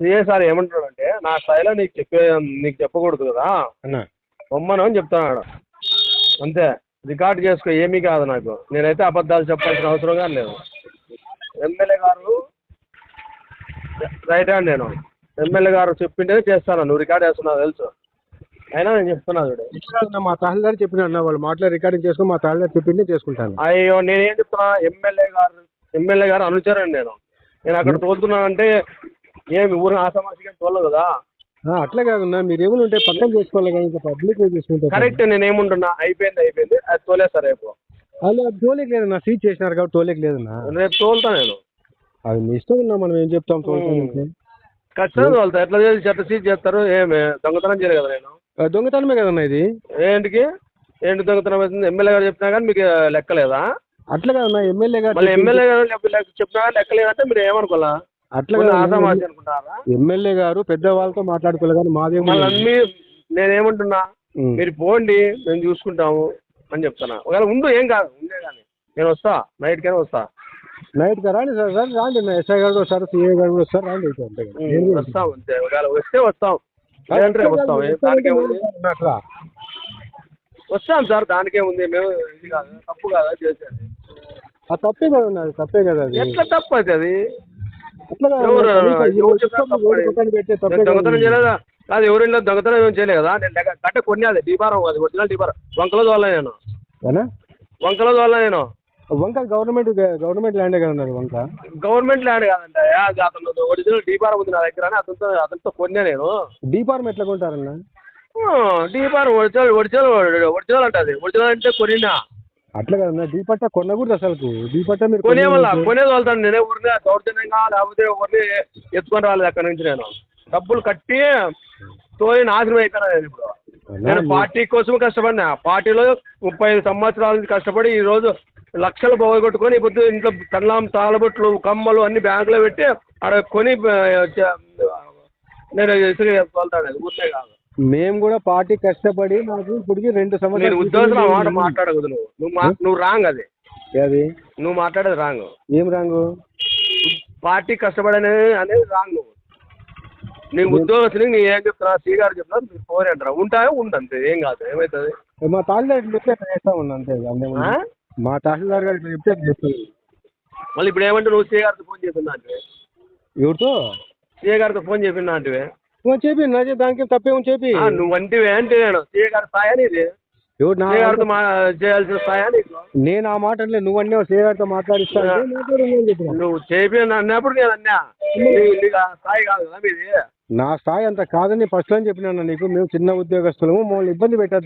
CA sir ఏమంటున్నాడంటే నా స్థాయిలో నీకు చెప్పే నీకు చెప్పకూడదు కదా. అన్న. బొమ్మను అని చెప్తున్నాడు. అంతే. రికార్డ్ చేసుకో ఏమీ కాదు నాకు. నేనైతే అబద్ధాలు చెప్పాల్సిన అవసరం కానీ లేదు. ఎమ్మెల్యే గారు రైట్ హ్యాండ్ నేను. ఎమ్మెల్యే గారు చెప్పింటే చేస్తాను. నువ్వు రికార్డ్ చేస్తున్నావు తెలుసు. అయినా నేను చెప్తున్నా చూడు. ఇట్లా మా తహసీల్దార్ చెప్పిన అన్న వాళ్ళు మాటలో రికార్డింగ్ చేసుకుని మా తహసీల్దార్ చెప్పిందే చేసుకుంటాను. అయ్యో నేనేం చెప్తున్నా? ఎమ్మెల్యే గారు ఎమ్మెల్యే గారు అనుచరండి నేను. నేను అక్కడ తోలుతున్నానంటే ఏమి ఊరిని ఆసమాసిగా తోలదు కదా? ఆ, అట్లా కాదన్నా మీరు ఏమైనా ఉంటే పక్కన చేసుకోవాలి ఇంకా పబ్లిక్ చేసుకుంటారు. కరెక్ట్ నేనేముంటున్నా అయిపోయింది అయిపోయింది. అది తోలేస్తా రేపు. అలా తోలేకి లేదన్నా సీట్ చేసినారు కాబట్టి తోలేకి లేదన్నా? రేపు తోలుతా నేను. అది మీ ఇష్టం ఉన్నా మనం ఏం చెప్తాం తోలుతానికి ఖచ్చితంగా తోలుతా. ఎట్లా చేసి చెత్త సీజ్ చేస్తారు ఏమి? దొంగతనం చేయలేదు కదా నేను. ఆ, దొంగతనమే కదన్నా ఇది? ఏంటికి? ఏంటి దొంగతనం అవుతుంది? ఎమ్మెల్యే గారు చెప్పినా కానీ మీకు లెక్కలేదా? అట్లా కదన్నా ఎమ్మెల్యే గారు మళ్ళీ ఎమ్మెల్యే గారు చెప్పినా కానీ లెక్కలేదంటే మీరు ఏమనుకోవాలా? అట్లా ఎమ్మెల్యే గారు పెద్ద వాళ్ళతో మాట్లాడుకోవాలి కానీ మళ్ళీ అన్ని నేనేమంటున్నా మీరు పోండి మేము చూసుకుంటాము అని చెప్తున్నా. ఒకవేళ ఉండు ఏం కాదు ఉండే కానీ. నేను వస్తా నైట్ కైనా వస్తా. నైట్గా రాండి సార్ సార్ రాండి. ఎస్ఐ గారు వస్తారు సిఐ గారు కూడా వస్తారు రాండి కదా. వస్తాం అంతే. ఒకవేళ వస్తే వస్తాం. వస్తాం. దానికే ఉంది. అట్లా. వస్తాం సార్ దానికే ఉంది. మేము ఇది కాదు తప్పు కాదా చేసేది. ఆ తప్పే కదన్నా అది తప్పే కదా ఎట్లా తప్పు అది? ఎవరు- ఎవరు ఎవరు ఎవరు దొంగతనం. చేయలేదా? కాదు ఎవరింట్లో దొంగతనం ఏం చేయలేదు కదా. నేను కట్ట కొన్ని అది డీపారం అది ఒరిజినల్ డీపారం వంకల ద్వారా నేను? వంకల ద్వారా నేను. వంక గవర్నమెంట్ గవర్నమెంట్ ల్యాండే కదా వంక? గవర్నమెంట్ ల్యాండ్ కాదంట. అది అతను ఒరిజినల్ డీపారం ఉంది నా దగ్గర అతనితో అతనితో కొన్నా నేను. డీపార్మ్ ఎట్లా కొంటారన్నా? డీపారం ఒరిజినల్ ఒరిజినల్ ఒరిజినల్ అంటే అది. ఒరిజినల్ అంటే కొనినా. అట్లా కదన్నా డీపట్ట కొనకూడదు అసలు డీపట్ట మీరు కొనే వల్ల కొనేది వెళ్తాను నేనే ఊరినే దౌర్జన్యంగా లేకపోతే ఎవరిని ఎత్తుకొని రాలేదు అక్కడి నుంచి నేను. డబ్బులు కట్టి తోలి నాశనం అయిపోయినా నేను ఇప్పుడు. నేను పార్టీ కోసం కష్టపడినా. పార్టీలో ముప్పై ఐదు సంవత్సరాల నుంచి కష్టపడి ఈ రోజు లక్షలు పోగొట్టుకొని ఇప్పుడు ఇంట్లో తల్లాం తాళబొట్లు కమ్మలు అన్ని బ్యాంకులో పెట్టి ఆడ కొని నేను ఇసుక తోలుతాను ఊరినే కాదు. మేము కూడా పార్టీ కష్టపడి మాకు ఇప్పటికి రెండు నేను సంవత్సరాలు ఉద్యోగం ఆ మాట మాట్లాడకూడదు నువ్వు. నువ్వు మా నువ్వు రాంగ్ అది. అది నువ్వు మాట్లాడేది రాంగ్. ఏం రాంగు? పార్టీ కష్టపడనే అనేది రాంగ్ నువ్వు. నీ ఉద్యోగస్తుని నీ ఏం చెప్తున్నా శ్రీ గారు చెప్తున్నా మీరు ఫోన్ అంటారా. ఉంటాయో ఉంది అంతే ఏం కాదు ఏమవుతుంది మా తహసీల్దార్ చెప్తే అట్లా చేస్తా ఉన్నా అంతే అంతే ఆ? మా తహసీల్దార్ గారు ఇట్లా చెప్తే అట్లా చేస్తాను. మళ్ళీ ఇప్పుడు ఏమంటే నువ్వు శ్రీ గారితో ఫోన్ చేస్తున్నా అంటే ఎవరితో? శ్రీ గారితో ఫోన్ చెప్పినా అంటే నువ్వు చెప్పి నా చెప్పి దానికి తప్పే ఉంది చెప్పి. నువ్వు అంటే అంటే నేను ఇది ఎవరు నా గారితో చేయాల్సిన స్థాయి నీకు? నేను ఆ మాట అంటే నువ్వు అన్నీ సేగారితో మాట్లాడిస్తాను నువ్వు చేపి అన్నప్పుడు నేను అన్నా. కాదు కదా మీది? నా స్థాయి అంత కాదని ఫస్ట్ అని చెప్పినాను నీకు. మేము చిన్న ఉద్యోగస్తులము మమ్మల్ని ఇబ్బంది పెట్టద్దు.